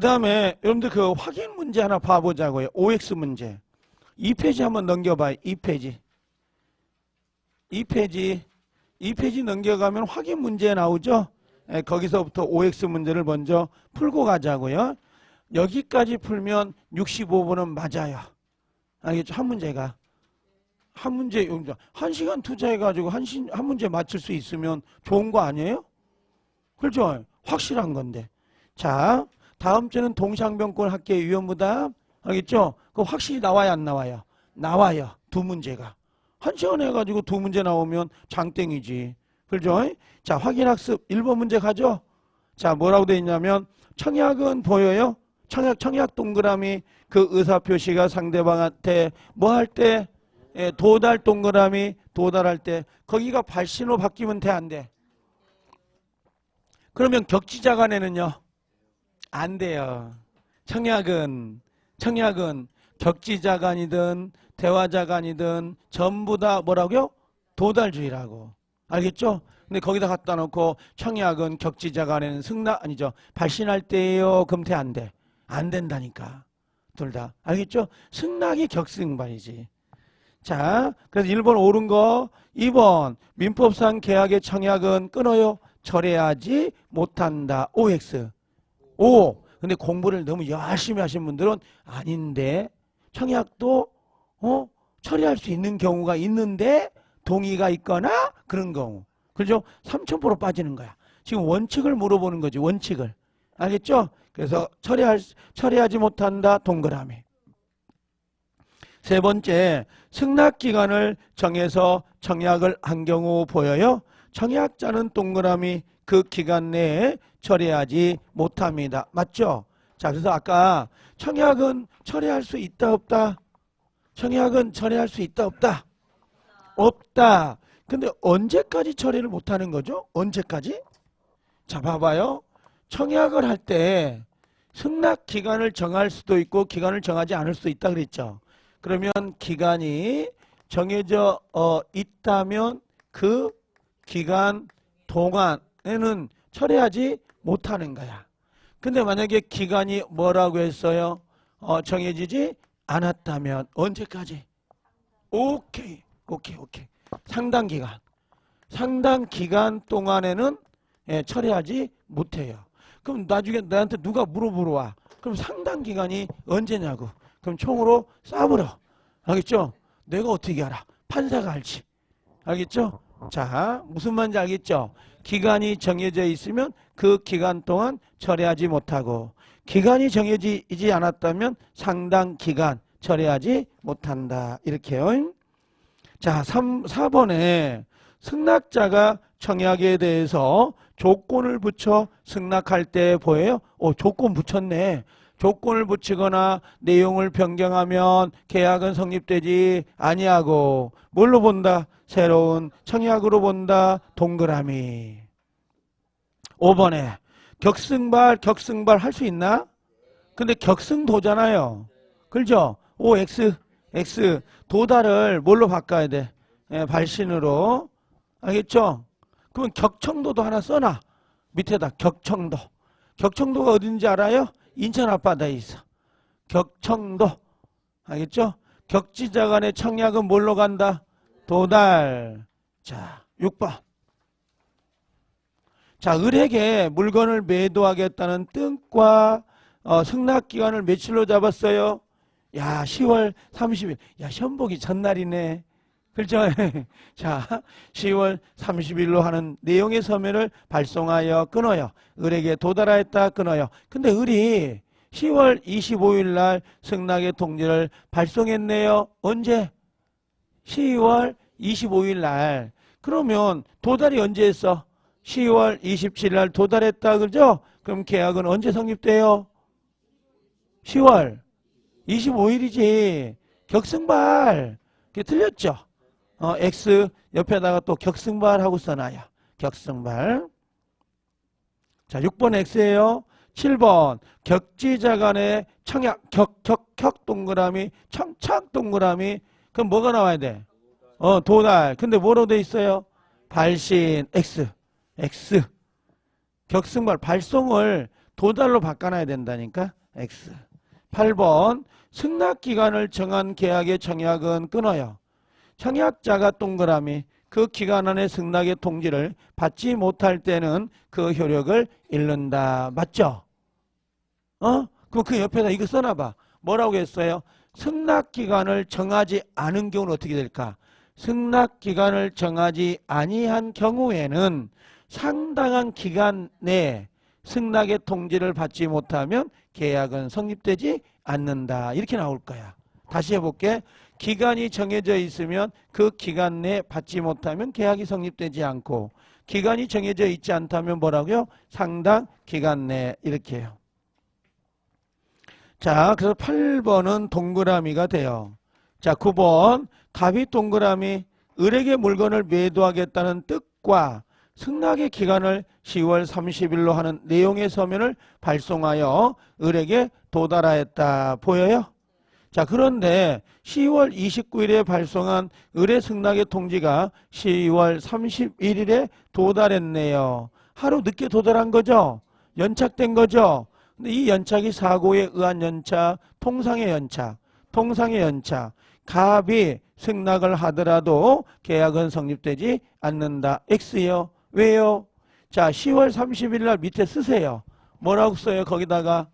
그 다음에 여러분들 그 확인 문제 하나 봐보자고요. OX 문제. 2페이지 한번 넘겨봐요. 2페이지. 2페이지. 2페이지 넘겨가면 확인 문제 나오죠? 예, 거기서부터 OX 문제를 먼저 풀고 가자고요. 여기까지 풀면 65분은 맞아요. 알겠죠? 한 문제가. 한 문제, 한 시간 투자해가지고 한, 시, 한 문제 맞출 수 있으면 좋은 거 아니에요? 그렇죠? 확실한 건데. 자, 다음 주는 동상병권 학계 위험부담. 알겠죠? 그 확실히 나와야 안 나와요? 나와요. 두 문제가. 한 시간 해가지고 두 문제 나오면 장땡이지. 그렇죠? 자, 확인학습 1번 문제 가죠? 자, 뭐라고 돼 있냐면, 청약은 보여요? 청약, 청약 동그라미 그 의사표시가 상대방한테 뭐 할 때? 예, 도달 동그라미 도달할 때 거기가 발신호 바뀌면 돼 안 돼? 그러면 격지자 간에는요? 안 돼요. 청약은 청약은 격지자 간이든 대화자 간이든 전부 다 뭐라고요? 도달주의라고. 알겠죠? 근데 거기다 갖다 놓고 청약은 격지자 간에는 승낙 아니죠. 발신할 때예요. 돼안 돼? 안 된다니까. 둘 다. 알겠죠? 승낙이 격승반이지. 자, 그래서 1번 옳은 거, 2번 민법상 계약의 청약은 끊어요. 철회하지 못한다. OX. O. 근데 공부를 너무 열심히 하신 분들은 아닌데 청약도 어 처리할 수 있는 경우가 있는데 동의가 있거나 그런 경우. 그죠? 3,000% 빠지는 거야. 지금 원칙을 물어보는 거지. 원칙을. 알겠죠? 그래서 처리할 처리하지 못한다. 동그라미. 세 번째, 승낙 기간을 정해서 청약을 한 경우 보여요. 청약자는 동그라미 그 기간 내에 처리하지 못합니다. 맞죠? 자, 그래서 아까 청약은 처리할 수 있다 없다? 청약은 처리할 수 있다 없다? 없다. 근데 언제까지 처리를 못하는 거죠? 언제까지? 자, 봐봐요. 청약을 할 때 승낙 기간을 정할 수도 있고 기간을 정하지 않을 수도 있다 그랬죠. 그러면 기간이 정해져 어, 있다면 그 기간 동안에는 철회하지 못하는 거야. 근데 만약에 기간이 뭐라고 했어요? 어, 정해지지 않았다면 언제까지? 오케이, 오케이, 오케이. 상당 기간. 상당 기간 동안에는 예, 철회하지 못해요. 그럼 나중에 나한테 누가 물어보러 와. 그럼 상당 기간이 언제냐고. 그럼 총으로 쏴버려. 알겠죠? 내가 어떻게 알아? 판사가 알지. 알겠죠? 자, 무슨 말인지 알겠죠? 기간이 정해져 있으면 그 기간 동안 철회하지 못하고 기간이 정해지지 않았다면 상당 기간 철회하지 못한다. 이렇게요. 자, 3, 4번에 승낙자가 청약에 대해서 조건을 붙여 승낙할 때 보여요? 오, 조건 붙였네. 조건을 붙이거나 내용을 변경하면 계약은 성립되지 아니하고 뭘로 본다? 새로운 청약으로 본다. 동그라미. 5번에 격승발 격승발 할 수 있나? 근데 격승도잖아요. 그렇죠? O X 도달을 뭘로 바꿔야 돼? 예, 발신으로. 알겠죠? 그러면 격청도도 하나 써놔. 밑에다 격청도. 격청도가 어딘지 알아요? 인천 앞바다에 있어. 격청도. 알겠죠? 격지자 간의 청약은 뭘로 간다? 도달. 자, 6번. 자, 을에게 물건을 매도하겠다는 뜻과 어, 승낙 기간을 며칠로 잡았어요? 야, 10월 30일. 야, 현복이 전날이네. 그렇죠? 자, 10월 30일로 하는 내용의 서면을 발송하여 끊어요. 을에게 도달하였다 끊어요. 근데 을이 10월 25일 날 승낙의 통지를 발송했네요. 언제? 10월 25일 날. 그러면 도달이 언제 했어? 10월 27일 날 도달했다 그죠? 그럼 계약은 언제 성립돼요? 10월 25일이지. 격승발. 그게 틀렸죠? 어, X 옆에다가 또 격승발하고 써놔요. 격승발. 자, 6번 X예요. 7번 격지자 간의 청약 격, 격, 격 동그라미 청착 동그라미 그럼 뭐가 나와야 돼? 어, 도달. 근데 뭐로 돼 있어요? 발신 X. X. 격승발 발송을 도달로 바꿔놔야 된다니까 X 8번 승낙기간을 정한 계약의 청약은 끊어요 청약자가 동그라미 그 기간 안에 승낙의 통지를 받지 못할 때는 그 효력을 잃는다 맞죠? 어? 그럼 그 옆에다 이거 써놔봐 뭐라고 했어요? 승낙 기간을 정하지 않은 경우는 어떻게 될까? 승낙 기간을 정하지 아니한 경우에는 상당한 기간 내에 승낙의 통지를 받지 못하면 계약은 성립되지 않는다. 이렇게 나올 거야. 다시 해볼게. 기간이 정해져 있으면 그 기간 내에 받지 못하면 계약이 성립되지 않고 기간이 정해져 있지 않다면 뭐라고요? 상당 기간 내에 이렇게 해요. 자, 그래서 8번은 동그라미가 돼요. 자, 9번 갑이 동그라미 을에게 물건을 매도하겠다는 뜻과 승낙의 기간을 10월 30일로 하는 내용의 서면을 발송하여 을에게 도달하였다. 보여요? 자, 그런데 10월 29일에 발송한 을의 승낙의 통지가 10월 31일에 도달했네요. 하루 늦게 도달한 거죠? 연착된 거죠? 근데 이 연착이 사고에 의한 연착, 통상의 연착, 통상의 연착, 갑이 승낙을 하더라도 계약은 성립되지 않는다. X요. 왜요? 자, 10월 30일 날 밑에 쓰세요. 뭐라고 써요? 거기다가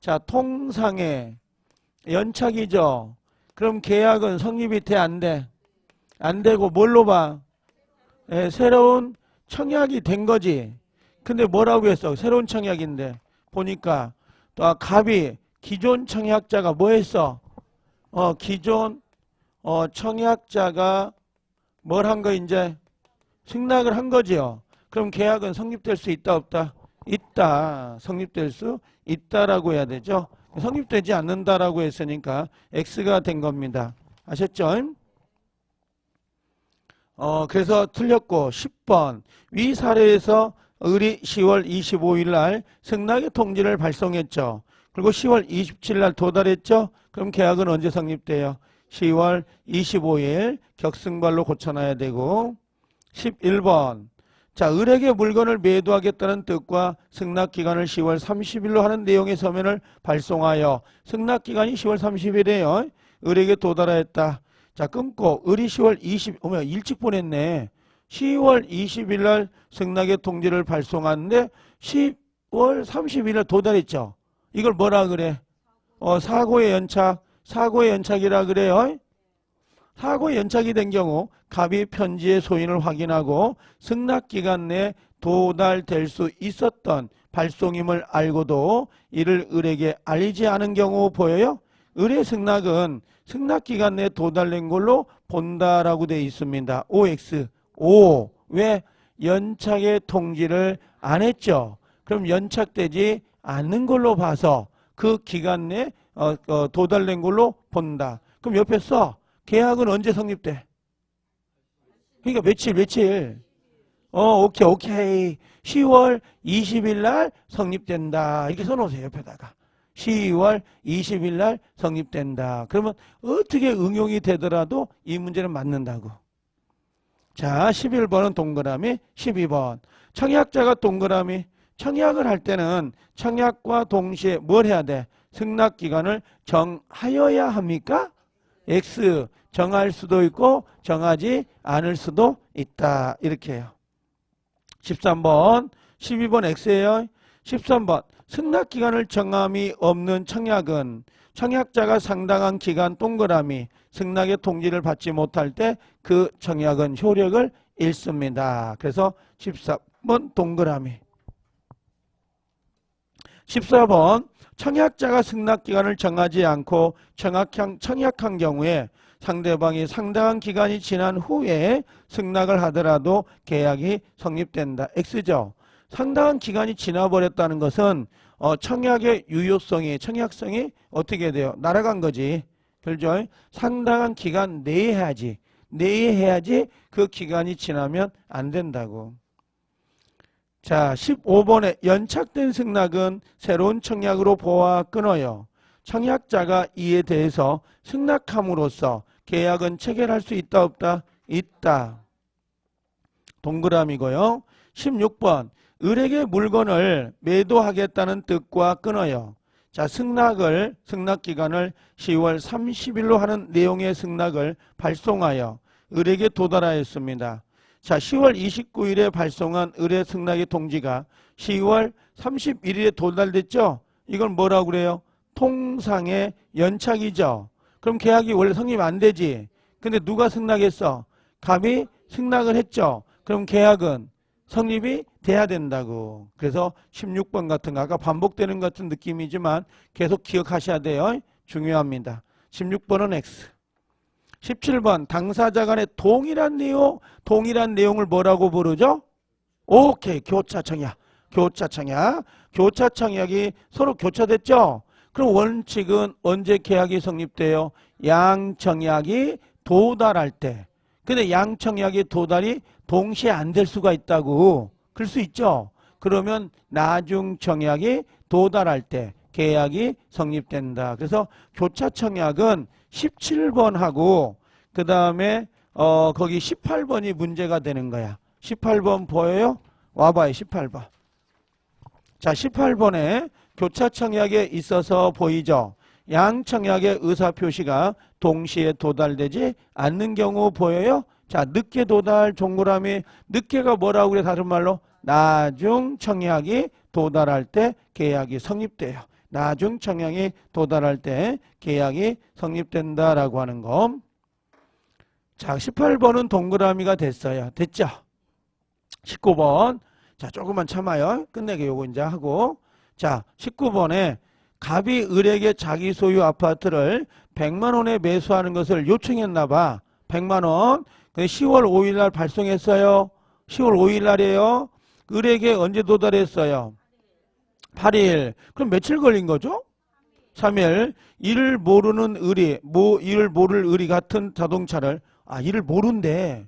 자, 통상의 연착이죠. 그럼 계약은 성립이 돼 안 돼? 안 되고 뭘로 봐? 예, 새로운 청약이 된 거지. 근데 뭐라고 했어? 새로운 청약인데 보니까 또 아, 갑이 기존 청약자가 뭐 했어? 어, 기존 어, 청약자가 뭘 한 거 이제 승낙을 한 거지요. 그럼 계약은 성립될 수 있다 없다? 있다. 성립될 수 있다라고 해야 되죠. 성립되지 않는다라고 했으니까 X가 된 겁니다. 아셨죠? 어, 그래서 틀렸고 10번 위 사례에서 을이 10월 25일 날 승낙의 통지를 발송했죠. 그리고 10월 27일 날 도달했죠. 그럼 계약은 언제 성립돼요? 10월 25일 격승발로 고쳐놔야 되고 11번 자 을에게 물건을 매도하겠다는 뜻과 승낙기간을 10월 30일로 하는 내용의 서면을 발송하여 승낙기간이 10월 30일이에요. 을에게 도달하였다. 자 끊고 을이 10월 20 어머 일찍 보냈네. 10월 20일 날 승낙의 통지를 발송하는데 10월 30일 날 도달했죠. 이걸 뭐라 그래? 어 사고의 연착, 사고의 연착이라 그래요. 사고 연착이 된 경우 갑이 편지의 소인을 확인하고 승낙 기간 내에 도달될 수 있었던 발송임을 알고도 이를 을에게 알리지 않은 경우 보여요? 을의 승낙은 승낙 기간 내에 도달된 걸로 본다라고 되어 있습니다. OX. O. 왜? 연착의 통지를 안 했죠. 그럼 연착되지 않는 걸로 봐서 그 기간 내에 어, 어, 도달된 걸로 본다. 그럼 옆에 써. 계약은 언제 성립돼? 그러니까 며칠 며칠? 어 오케이 오케이. 10월 20일 날 성립된다. 이렇게 써놓으세요 옆에다가. 10월 20일 날 성립된다. 그러면 어떻게 응용이 되더라도 이 문제는 맞는다고. 자 11번은 동그라미 12번. 청약자가 동그라미. 청약을 할 때는 청약과 동시에 뭘 해야 돼? 승낙기간을 정하여야 합니까? X 정할 수도 있고 정하지 않을 수도 있다. 이렇게 해요. 13번, 12번 X예요. 13번 승낙기간을 정함이 없는 청약은 청약자가 상당한 기간 동그라미 승낙의 통지를 받지 못할 때 그 청약은 효력을 잃습니다. 그래서 14번 동그라미 14번 청약자가 승낙 기간을 정하지 않고 청약한, 청약한 경우에 상대방이 상당한 기간이 지난 후에 승낙을 하더라도 계약이 성립된다. X죠. 상당한 기간이 지나버렸다는 것은 어, 청약의 유효성이 청약성이 어떻게 돼요? 날아간 거지. 그죠? 상당한 기간 내에 해야지. 내에 해야지 그 기간이 지나면 안 된다고. 자, 15번에 연착된 승낙은 새로운 청약으로 보아 끊어요. 청약자가 이에 대해서 승낙함으로써 계약은 체결할 수 있다 없다? 있다. 동그라미고요. 16번 을에게 물건을 매도하겠다는 뜻과 끊어요. 자, 승낙을 승낙 기간을 10월 30일로 하는 내용의 승낙을 발송하여 을에게 도달하였습니다. 자, 10월 29일에 발송한 을의 승낙의 통지가 10월 31일에 도달됐죠? 이걸 뭐라고 그래요? 통상의 연착이죠. 그럼 계약이 원래 성립 안 되지. 근데 누가 승낙했어? 갑이 승낙을 했죠. 그럼 계약은 성립이 돼야 된다고. 그래서 16번 같은 거 아까 반복되는 것 같은 느낌이지만 계속 기억하셔야 돼요. 중요합니다. 16번은 X. 17번 당사자 간의 동일한 내용, 동일한 내용을 뭐라고 부르죠? 오케이. 교차 청약. 교차 청약. 교차 청약이 서로 교차됐죠? 그럼 원칙은 언제 계약이 성립돼요? 양청약이 도달할 때. 근데 양청약이 도달이 동시에 안 될 수가 있다고. 그럴 수 있죠? 그러면 나중 청약이 도달할 때 계약이 성립된다. 그래서 교차청약은 17번하고 그 다음에 어 거기 18번이 문제가 되는 거야. 18번 보여요? 와봐요. 18번. 자, 18번에 교차청약에 있어서 보이죠? 양청약의 의사표시가 동시에 도달되지 않는 경우 보여요? 자, 늦게 도달 동그라미 늦게가 뭐라고 그래 다른 말로 나중 청약이 도달할 때 계약이 성립돼요. 나중 청약이 도달할 때 계약이 성립된다라고 하는 거. 자, 18번은 동그라미가 됐어요. 됐죠? 19번. 자, 조금만 참아요. 끝내게 요거 이제 하고. 자, 19번에 갑이 을에게 자기 소유 아파트를 100만 원에 매수하는 것을 요청했나 봐. 100만 원. 근데 10월 5일 날 발송했어요. 10월 5일 날이에요. 을에게 언제 도달했어요? 8일. 그럼 며칠 걸린 거죠? 3일. 이를 모르는 을이, 뭐, 이를 모를 을이 같은 자동차를, 아, 이를 모른대.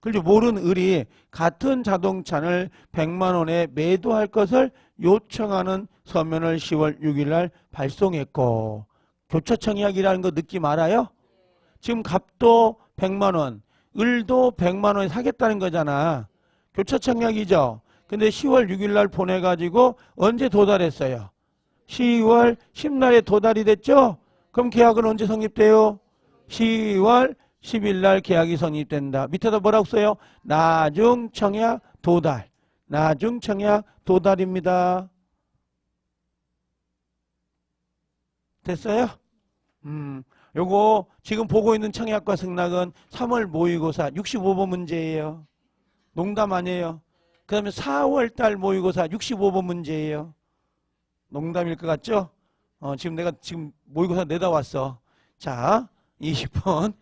그렇죠. 모르는 을이 같은 자동차를 100만 원에 매도할 것을 요청하는 서면을 10월 6일 날 발송했고, 교차청약이라는 거 느낌 알아요? 지금 갑도 100만 원, 을도 100만 원에 사겠다는 거잖아. 교차청약이죠. 근데 10월 6일 날 보내가지고 언제 도달했어요? 10월 10날에 도달이 됐죠? 그럼 계약은 언제 성립돼요? 10월 10일 날 계약이 성립된다. 밑에다 뭐라고 써요? 나중 청약 도달. 나중 청약 도달입니다. 됐어요? 음, 요거 지금 보고 있는 청약과 승낙은 3월 모의고사 65번 문제예요. 농담 아니에요. 그 다음에 4월 달 모의고사 65번 문제예요. 농담일 것 같죠? 어, 지금 내가 지금 모의고사 내다 왔어. 자, 20번.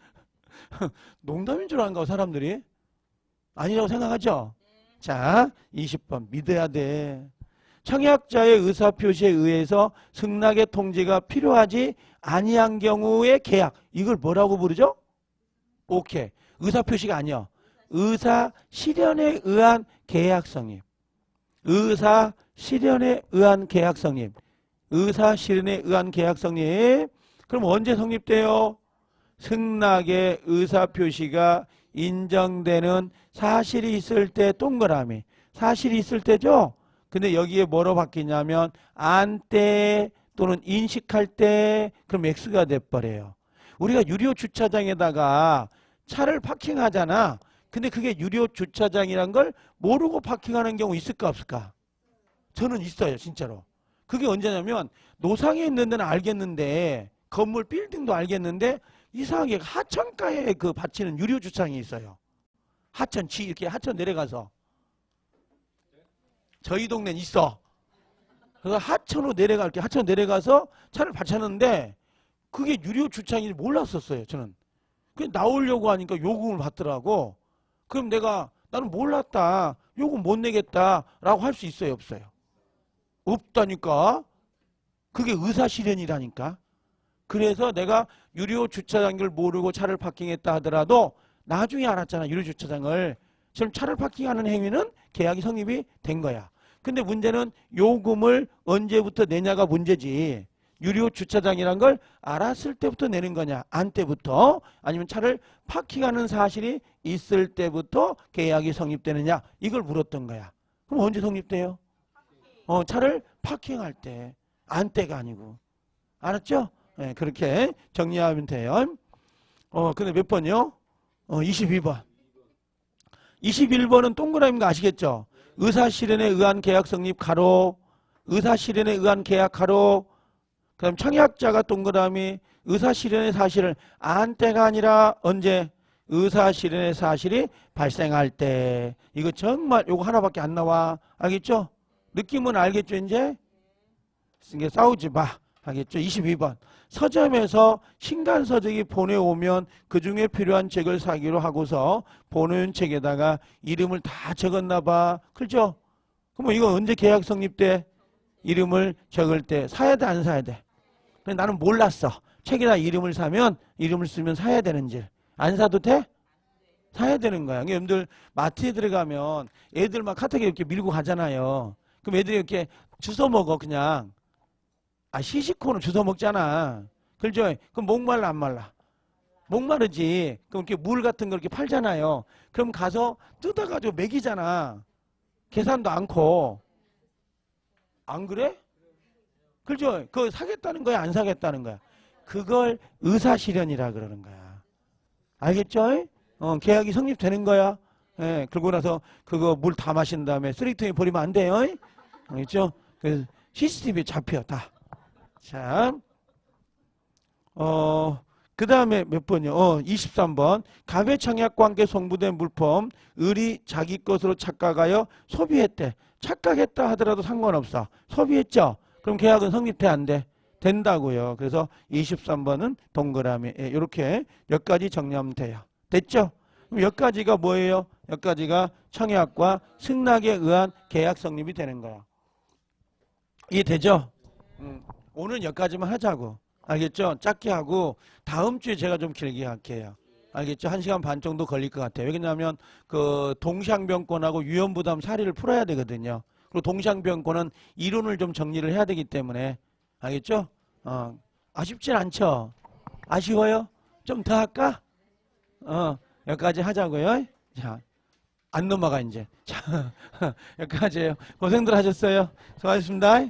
농담인 줄 아는가, 사람들이? 아니라고 생각하죠? 자, 20번. 믿어야 돼. 청약자의 의사표시에 의해서 승낙의 통지가 필요하지 아니한 경우의 계약. 이걸 뭐라고 부르죠? 오케이. 의사표시가 아니야. 의사 실현에 의한 계약 성립. 의사 실현에 의한 계약 성립. 의사 실현에 의한 계약 성립. 그럼 언제 성립돼요? 승낙의 의사 표시가 인정되는 사실이 있을 때 동그라미. 사실이 있을 때죠? 근데 여기에 뭐로 바뀌냐면 안 때 또는 인식할 때 그럼 X가 돼버려요. 우리가 유료 주차장에다가 차를 파킹하잖아. 근데 그게 유료 주차장이란 걸 모르고 파킹하는 경우 있을까 없을까? 저는 있어요, 진짜로. 그게 언제냐면 노상에 있는 데는 알겠는데 건물 빌딩도 알겠는데 이상하게 하천가에 그 바치는 유료 주차장이 있어요. 하천 지 이렇게 하천 내려가서 저희 동네는 있어. 그래서 하천으로 내려가 이렇게 하천 내려가서 차를 받쳤는데 그게 유료 주차장인지 몰랐었어요. 저는. 그 나오려고 하니까 요금을 받더라고. 그럼 내가 나는 몰랐다. 요금 못 내겠다라고 할 수 있어요, 없어요? 없다니까. 그게 의사 실현이라니까. 그래서 내가 유료 주차장인 걸 모르고 차를 파킹했다 하더라도 나중에 알았잖아, 유료 주차장을. 지금 차를 파킹하는 행위는 계약이 성립이 된 거야. 근데 문제는 요금을 언제부터 내냐가 문제지. 유료 주차장이란 걸 알았을 때부터 내는 거냐? 안 때부터? 아니면 차를 파킹하는 사실이 있을 때부터 계약이 성립되느냐? 이걸 물었던 거야. 그럼 언제 성립돼요? 어, 차를 파킹할 때. 안 때가 아니고. 알았죠? 예, 그렇게 정리하면 돼요. 어, 근데 몇 번이요? 어, 22번. 21번은 동그라미인 거 아시겠죠? 의사 실현에 의한 계약 성립 가로, 의사 실현에 의한 계약 가로, 그다음 청약자가 동그라미, 의사 실현의 사실을 안 때가 아니라 언제 의사 실현의 사실이 발생할 때 이거 정말 요거 하나밖에 안 나와 알겠죠? 느낌은 알겠죠 이제? 이게 싸우지 마 알겠죠? 22번 서점에서 신간 서적이 보내오면 그 중에 필요한 책을 사기로 하고서 보내온 책에다가 이름을 다 적었나 봐 그렇죠? 그럼 이거 언제 계약 성립돼? 이름을 적을 때 사야 돼 안 사야 돼? 근데 나는 몰랐어. 책에다 이름을 사면 이름을 쓰면 사야 되는지 안 사도 돼? 사야 되는 거야. 그러니까 여러분들 마트에 들어가면 애들 막 카트에 이렇게 밀고 가잖아요. 그럼 애들이 이렇게 주워 먹어 그냥. 아 시식코는 주워 먹잖아. 그렇죠? 그럼 목말라 안 말라? 목마르지. 그럼 이렇게 물 같은 거 이렇게 팔잖아요. 그럼 가서 뜯어가지고 먹이잖아. 계산도 않고. 안 그래? 그죠? 그거 사겠다는 거야, 안 사겠다는 거야? 그걸 의사 실현이라 그러는 거야. 알겠죠? 어, 계약이 성립되는 거야. 예, 그러고 나서 그거 물 다 마신 다음에 쓰레기통에 버리면 안 돼요. 알겠죠? 그 CCTV에 잡혀, 다. 자, 어, 그 다음에 몇 번이요? 어, 23번. 가외 청약 관계 송부된 물품, 을이 자기 것으로 착각하여 소비했대. 착각했다 하더라도 상관없어. 소비했죠? 그럼 계약은 성립돼 안 돼? 된다고요. 그래서 23번은 동그라미 예, 이렇게 몇 가지 정리하면 돼요. 됐죠? 그럼 몇 가지가 뭐예요? 몇 가지가 청약과 승낙에 의한 계약 성립이 되는 거야. 이해되죠? 음, 오늘 여기까지만 하자고. 알겠죠? 짧게 하고 다음 주에 제가 좀 길게 할게요. 알겠죠? 한 시간 반 정도 걸릴 것 같아요. 왜냐하면 그 동상병권하고 유연부담 사례를 풀어야 되거든요. 그리고 동상병권은 이론을 좀 정리를 해야 되기 때문에 알겠죠? 어, 아쉽진 않죠? 아쉬워요? 좀 더 할까? 어, 여기까지 하자고요. 자, 안 넘어가 이제. 자, 여기까지예요. 고생들 하셨어요. 수고하셨습니다.